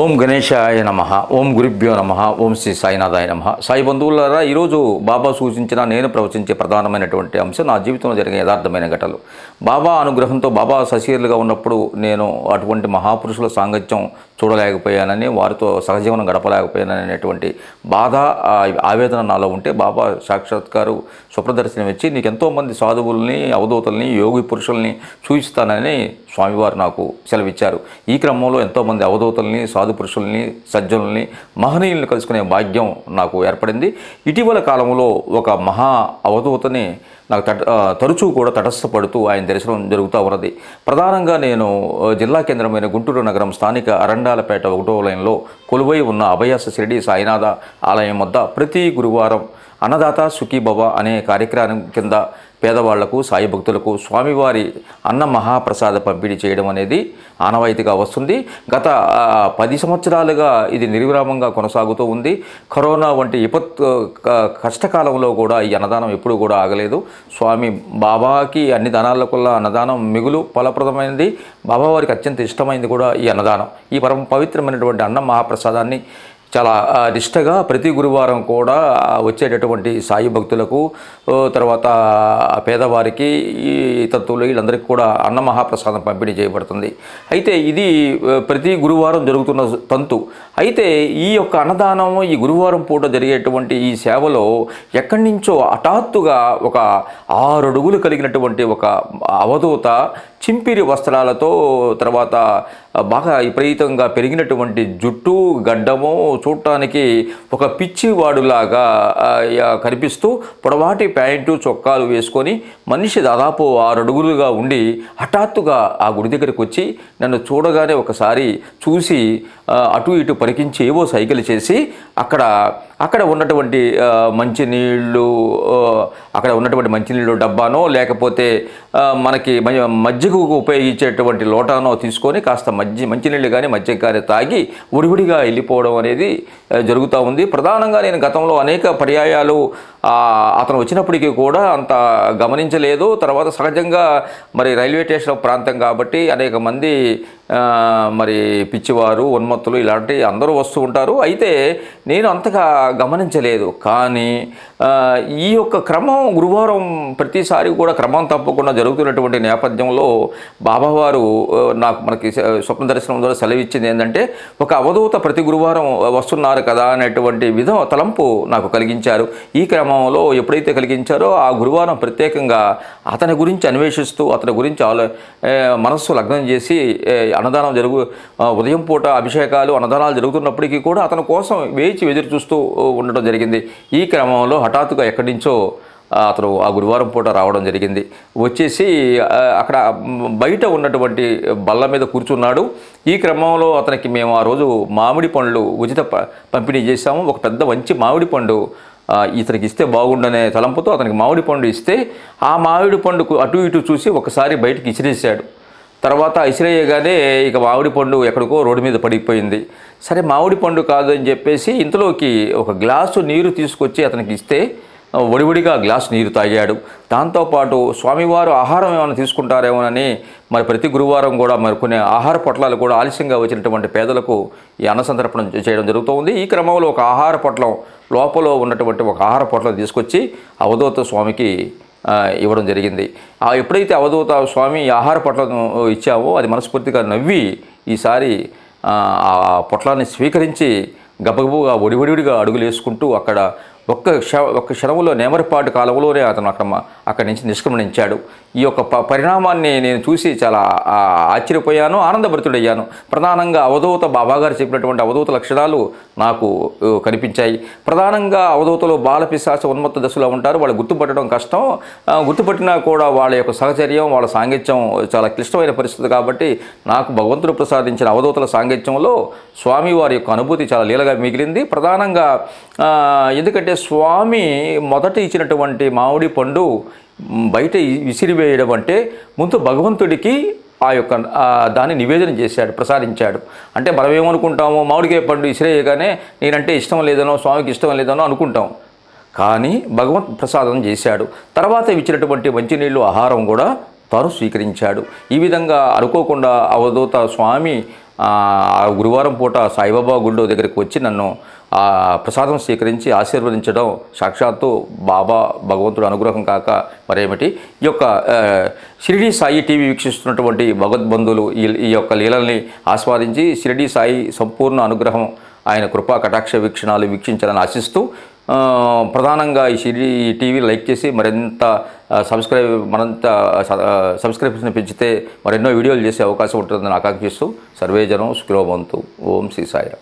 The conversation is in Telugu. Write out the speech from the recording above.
ఓం గణేశాయ నమ ఓం గురుభ్యో నమ ఓం శ్రీ సాయినాథాయ నమ. సాయి బంధువులారా ఈరోజు బాబా సూచించిన నేను ప్రవచించే ప్రధానమైనటువంటి అంశం నా జీవితంలో జరిగిన యథార్థమైన ఘటనలు. బాబా అనుగ్రహంతో బాబా సశీరులుగా ఉన్నప్పుడు నేను అటువంటి మహాపురుషుల సాంగత్యం చూడలేకపోయానని వారితో సహజీవనం గడపలేకపోయానని అనేటువంటి బాధ ఆవేదన నాలో ఉంటే బాబా సాక్షాత్కారు స్వప్రదర్శనం ఇచ్చి నీకు ఎంతోమంది సాధువుల్ని అవధూతల్ని యోగి పురుషుల్ని చూపిస్తానని స్వామివారు నాకు సెలవిచ్చారు. ఈ క్రమంలో ఎంతోమంది అవధూతల్ని సాధు పురుషుల్ని సజ్జనుల్ని మహనీయుల్ని కలుసుకునే భాగ్యం నాకు ఏర్పడింది. ఇటీవల కాలంలో ఒక మహా అవధూతని నాకు తట తరచూ కూడా తటస్థపడుతూ ఆయన దర్శనం జరుగుతూ ఉన్నది. ప్రధానంగా నేను జిల్లా కేంద్రమైన గుంటూరు నగరం స్థానిక అరండాలపేట ఒకటో లైన్లో కొలువై ఉన్న అభయాస శిరిడి సాయినాథ ఆలయం వద్ద ప్రతి గురువారం అన్నదాత సుఖీభవ అనే కార్యక్రమం కింద పేదవాళ్ళకు సాయి భక్తులకు స్వామివారి అన్న మహాప్రసాద పంపిణీ చేయడం అనేది ఆనవాయితీగా వస్తుంది. గత పది సంవత్సరాలుగా ఇది నిర్విరామంగా కొనసాగుతూ ఉంది. కరోనా వంటి విపత్ క- కష్టకాలంలో కూడా ఈ అన్నదానం ఎప్పుడూ కూడా ఆగలేదు. స్వామి బాబాకి అన్ని దానాలకుల్లా అన్నదానం మిగులు ఫలప్రదమైనది బాబావారికి అత్యంత ఇష్టమైనది కూడా ఈ అన్నదానం. ఈ పరమ పవిత్రమైనటువంటి అన్న మహాప్రసాదాన్ని చాలా నిష్టగా ప్రతి గురువారం కూడా వచ్చేటటువంటి సాయి భక్తులకు తర్వాత పేదవారికి ఈ తత్తువులు వీళ్ళందరికీ కూడా అన్న మహాప్రసాదం పంపిణీ చేయబడుతుంది. అయితే ఇది ప్రతి గురువారం జరుగుతున్న తంతు. అయితే ఈ యొక్క అన్నదానం ఈ గురువారం పూట జరిగేటువంటి ఈ సేవలో ఎక్కడి నుంచో హఠాత్తుగా ఒక ఆరు అడుగులు కలిగినటువంటి ఒక అవధూత చింపిరి వస్త్రాలతో తర్వాత బాగా విపరీతంగా పెరిగినటువంటి జుట్టు గడ్డము చూడటానికి ఒక పిచ్చివాడులాగా కనిపిస్తూ పొడవాటి ప్యాంటు చొక్కాలు వేసుకొని మనిషి దాదాపు ఆరు అడుగులుగా ఉండి హఠాత్తుగా ఆ గుడి దగ్గరికి వచ్చి నన్ను చూడగానే ఒకసారి చూసి అటు ఇటు పరికించి ఏవో సైకిల్ చేసి అక్కడ అక్కడ ఉన్నటువంటి మంచినీళ్ళు అక్కడ ఉన్నటువంటి మంచినీళ్ళు డబ్బానో లేకపోతే మనకి మజ్జిగ మజ్జిగకు ఉపయోగించేటువంటి లోటానో తీసుకొని కాస్త మజ్జి మంచినీళ్ళు కానీ మజ్జిగ కానీ తాగి ఉడివిడిగా వెళ్ళిపోవడం అనేది జరుగుతూ ఉంది. ప్రధానంగా నేను గతంలో అనేక పర్యాయాలు అతను వచ్చినప్పటికీ కూడా అంత గమనించలేదు. తర్వాత సహజంగా మరి రైల్వే స్టేషన్ ప్రాంతం కాబట్టి అనేక మంది మరి పిచ్చివారు ఉన్మత్తులు ఇలాంటి అందరూ వస్తూ ఉంటారు. అయితే నేను అంతగా గమనించలేదు. కానీ ఈ యొక్క క్రమం గురువారం ప్రతిసారి కూడా క్రమం తప్పకుండా జరుగుతున్నటువంటి నేపథ్యంలో బాబావారు నాకు మనకి స్వప్న దర్శనం ద్వారా సెలవిచ్చింది ఏంటంటే ఒక అవధూత ప్రతి గురువారం వస్తున్నారు కదా అనేటువంటి విధం తలంపు నాకు కలిగించారు. ఈ క్రమంలో ఎప్పుడైతే కలిగించారో ఆ గురువారం ప్రత్యేకంగా అతని గురించి అన్వేషిస్తూ అతని గురించి ఆలో మనస్సు లగ్నం చేసి అన్నదానం జరుగు ఉదయం పూట అభిషేకాలు అన్నదానాలు జరుగుతున్నప్పటికీ కూడా అతని కోసం వేచి ఎదురు చూస్తూ ఉండడం జరిగింది. ఈ క్రమంలో హఠాత్తుగా ఎక్కడి నుంచో అతను ఆ గురువారం పూట రావడం జరిగింది. వచ్చేసి అక్కడ బయట ఉన్నటువంటి బల్ల మీద కూర్చున్నాడు. ఈ క్రమంలో అతనికి మేము ఆ రోజు మామిడి పండ్లు ఉచిత ప- పంపిణీ చేశాము. ఒక పెద్ద మంచి మామిడి పండు ఇతనికి ఇస్తే బాగుండనే తలంపుతో అతనికి మామిడి పండు ఇస్తే ఆ మామిడి పండుకు అటు ఇటు చూసి ఒకసారి బయటికి ఇసిరేసాడు. తర్వాత ఇసిరేయగానే ఇక మామిడి పండు ఎక్కడికో రోడ్డు మీద పడిపోయింది. సరే మామిడి పండు కాదు అని చెప్పేసి ఇంతలోకి ఒక గ్లాసు నీరు తీసుకొచ్చి అతనికి ఇస్తే ఒడివడిగా గ్లాసు నీరు తాగాడు. దాంతోపాటు స్వామివారు ఆహారం ఏమైనా తీసుకుంటారేమోనని మరి ప్రతి గురువారం కూడా మరి కొన్ని ఆహార పొట్లాలు కూడా ఆలస్యంగా వచ్చినటువంటి పేదలకు ఈ అన్నసంతర్పణం చేయడం జరుగుతుంది. ఈ క్రమంలో ఒక ఆహార పొట్లం లోపల ఉన్నటువంటి ఒక ఆహార పొట్లం తీసుకొచ్చి అవధూత స్వామికి ఇవ్వడం జరిగింది. ఆ ఎప్పుడైతే అవధూత స్వామి ఆహార పొట్లను ఇచ్చావో అది మనస్ఫూర్తిగా నవ్వి ఈసారి ఆ ఆ పొట్లాన్ని స్వీకరించి గబగబుగా ఒడివడివిడిగా అడుగులు వేసుకుంటూ అక్కడ ఒక్క క్ష ఒక్క క్షణంలో నేమరపాటు కాలంలోనే అతను అక్కడ అక్కడి నుంచి నిష్క్రమణించాడు. ఈ యొక్క ప పరిణామాన్ని నేను చూసి చాలా ఆశ్చర్యపోయాను ఆనందభరితుడయ్యాను. ప్రధానంగా అవధూత బాబాగారు చెప్పినటువంటి అవధూత లక్షణాలు నాకు కనిపించాయి. ప్రధానంగా అవధూతలు బాలపిశాస ఉన్మత్త దశలో ఉంటారు. వాళ్ళు గుర్తుపట్టడం కష్టం. గుర్తుపట్టినా కూడా వాళ్ళ యొక్క సహచర్యం వాళ్ళ సాంగత్యం చాలా క్లిష్టమైన పరిస్థితి కాబట్టి నాకు భగవంతుడు ప్రసాదించిన అవధూతల సాంగత్యంలో స్వామివారి యొక్క అనుభూతి చాలా లీలగా మిగిలింది. ప్రధానంగా ఎందుకంటే ఎందుకంటే స్వామి మొదట ఇచ్చినటువంటి మామిడి పండు బయట విసిరివేయడం అంటే ముందు భగవంతుడికి ఆ యొక్క దాన్ని నివేదన చేశాడు ప్రసాదించాడు. అంటే మనం ఏమనుకుంటాము మామిడికాయ పండు ఇసిరేయగానే నేనంటే ఇష్టం లేదనో స్వామికి ఇష్టం లేదనో అనుకుంటాం. కానీ భగవంత్ ప్రసాదం చేశాడు. తర్వాత ఇచ్చినటువంటి మంచినీళ్ళు ఆహారం కూడా తాను స్వీకరించాడు. ఈ విధంగా అనుకోకుండా అవధూత స్వామి గురువారం పూట సాయిబాబా గుళ్ళో దగ్గరికి వచ్చి నన్ను ఆ ప్రసాదం స్వీకరించి ఆశీర్వదించడం సాక్షాత్తు బాబా భగవంతుడు అనుగ్రహం కాక మరేమిటి? ఈ యొక్క షిరిడి సాయి టీవీ వీక్షిస్తున్నటువంటి భగవద్బంధువులు ఈ ఈ యొక్క లీలల్ని ఆస్వాదించి షిరిడి సాయి సంపూర్ణ అనుగ్రహం ఆయన కృపా కటాక్ష వీక్షణాలు వీక్షించాలని ఆశిస్తూ ప్రధానంగా ఈ షిరిడి టీవీ లైక్ చేసి మరింత సబ్స్క్రైబ్ మరింత స- సబ్స్క్రిప్షన్ పెంచితే మరెన్నో వీడియోలు చేసే అవకాశం ఉంటుందని ఆకాంక్షిస్తూ సర్వేజనం సుఖిరోభవంతు ఓం శ్రీ సాయి